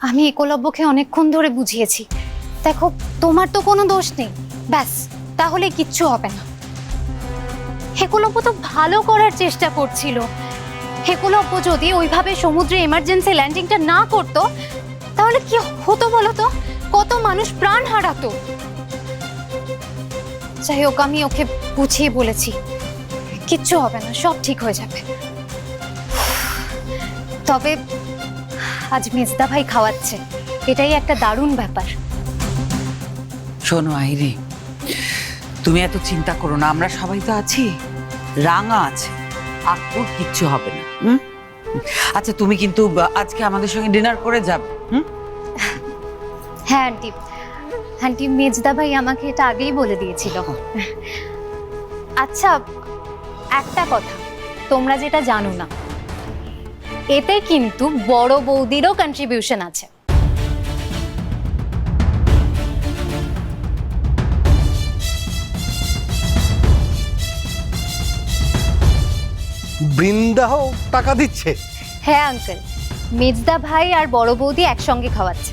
আমি একলব্যকে অনেকক্ষণ ধরে বুঝিয়েছি। দেখো, তোমার তো কোনো দোষ নেই। ব্যাস, তাহলে কিচ্ছু হবে না। হেকলব্য তো ভালো করার চেষ্টা করছিল। হেকলব্য যদি ওইভাবে সমুদ্রে এমার্জেন্সি ল্যান্ডিংটা না করতো, তাহলে কি হতো বলো তো? কত মানুষ প্রাণ হারাতো। যাই হোক, আমি ওকে বুঝিয়ে বলেছি। কিচ্ছু হবে না, সব ঠিক হয়ে যাবে। তবে আজ মেজদা ভাই খাওয়াচ্ছে। এটাই একটা দারুণ ব্যাপার। শোনো আইরি তুমি এত চিন্তা করো না আমরা সবাই তো আছি। রাঙা আছে আর তোর কিচ্ছু হবে না হুম? আচ্ছা তুমি কিন্তু আজকে আমাদের সঙ্গে ডিনার করে যাবে হুম? হ্যাঁ আন্টি। আন্টি মেজদা ভাই আমাকে এটা আগেই বলে দিয়েছিল। আচ্ছা একটা কথা তোমরা যেটা জানো না এতে কিন্তু বড় বৌদিরও কন্ট্রিবিউশন আছে। বৃন্দাহ টাকা দিচ্ছে? হ্যাঁ আঙ্কেল মেজদা ভাই আর বড় বৌদি একসঙ্গে খাওয়াচ্ছে।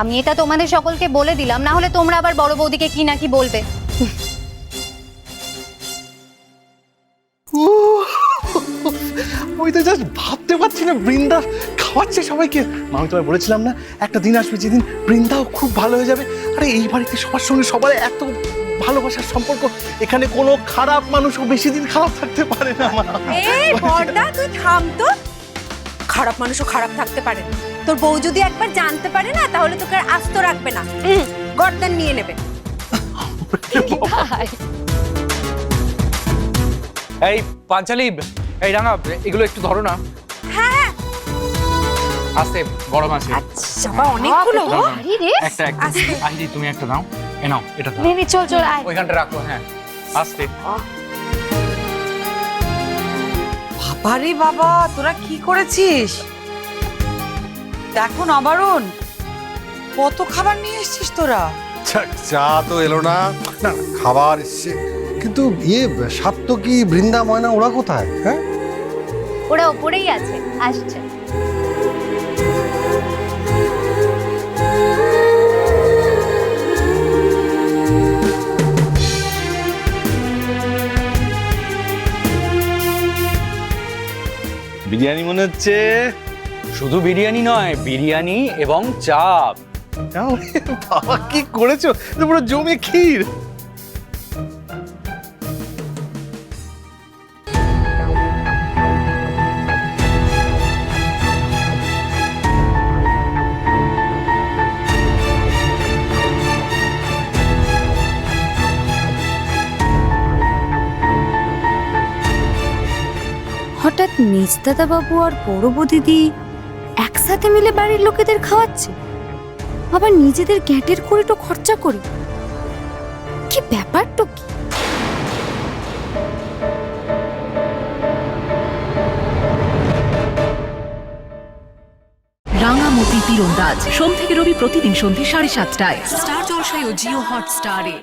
আমি এটা তোমাদের সকলকে বলে দিলাম না হলে তোমরা আবার বড় বৌদিকে কি না কি বলবে? ওই তো জাস্ট ভাবতে পারছি না বৃন্দা খাওয়াচ্ছে সবাইকে। আমি তোমায় বলেছিলাম না একটা দিন আসবে যেদিন বৃন্দাও খুব ভালো হয়ে যাবে। আরে এই বাড়িতে সবার সঙ্গে সবার এত ভালোবাসার সম্পর্ক এখানে কোনো খারাপ মানুষও বেশি দিন খারাপ থাকতে পারে না এই বর্দা তুই থাম তো। খারাপ মানুষও খারাপ থাকতে পারে। তোর বউ যদি একবার জানতে পারে না তাহলে তোকে আর আস্ত রাখবে না। গর্দান নিয়ে নেবে। এই পাঞ্চালি এই রাঙা এগুলো একটু ধরো না। হ্যাঁ। আস্তে গরম আছে। আচ্ছা বা অনেকগুলো। একটা একটা। আস্তে। তুমি একটা দাও। এ নাও এটা দাও নেনে চল চল আয়। ওইখানটা রাখো হ্যাঁ। আস্তে। বাবারে বাবা তোরা কি করেছিস? দেখো না বারণ কত খাবার নিয়ে এসেছিস তোরা? চা তো এলো না। না খাবার এসছে। কিন্তু ইয়ে সাত্য কি বৃন্দা ময়না ওরা কোথায়? হ্যাঁ? ওরা ওপরেই আছে আসছে। বিরিয়ানি মনে হচ্ছে শুধু বিরিয়ানি নয় বিরিয়ানি এবং চাপ। বাবা কি করেছ? পুরো জমে ক্ষীর। হঠাৎ বাবু আর বড় দিদি একসাথে মিলে বাড়ির লোকেদের খাওয়াচ্ছে? আবার নিজেদের গ্যাটের করে তো খরচা করে? কি ব্যাপারটা কি রাঙামতি তীরন্দাজ। সোম থেকে রবি প্রতিদিন সন্ধ্যে সাড়ে সাতটায়। স্টার জলসায় ও জিও হটস্টারে।